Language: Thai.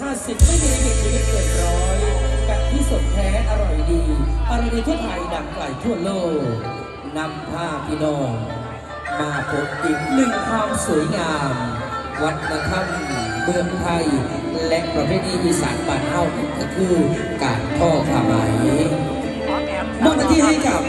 ห้าสิบไม่มีลิมิตชีวิตเกินร้อยกับที่สดแท้อร่อยดีอร่อยดีทั่วไทยดังไกลทั่วโลกนำผ้าพี่น้องมาพบอีกหนึ่งความสวยงาม วัฒนธรรมเมืองไทย และประเพณีอีสานบ้านเฮาก็คือการทอผ้าไหมมอบหน้าที่ให้กับ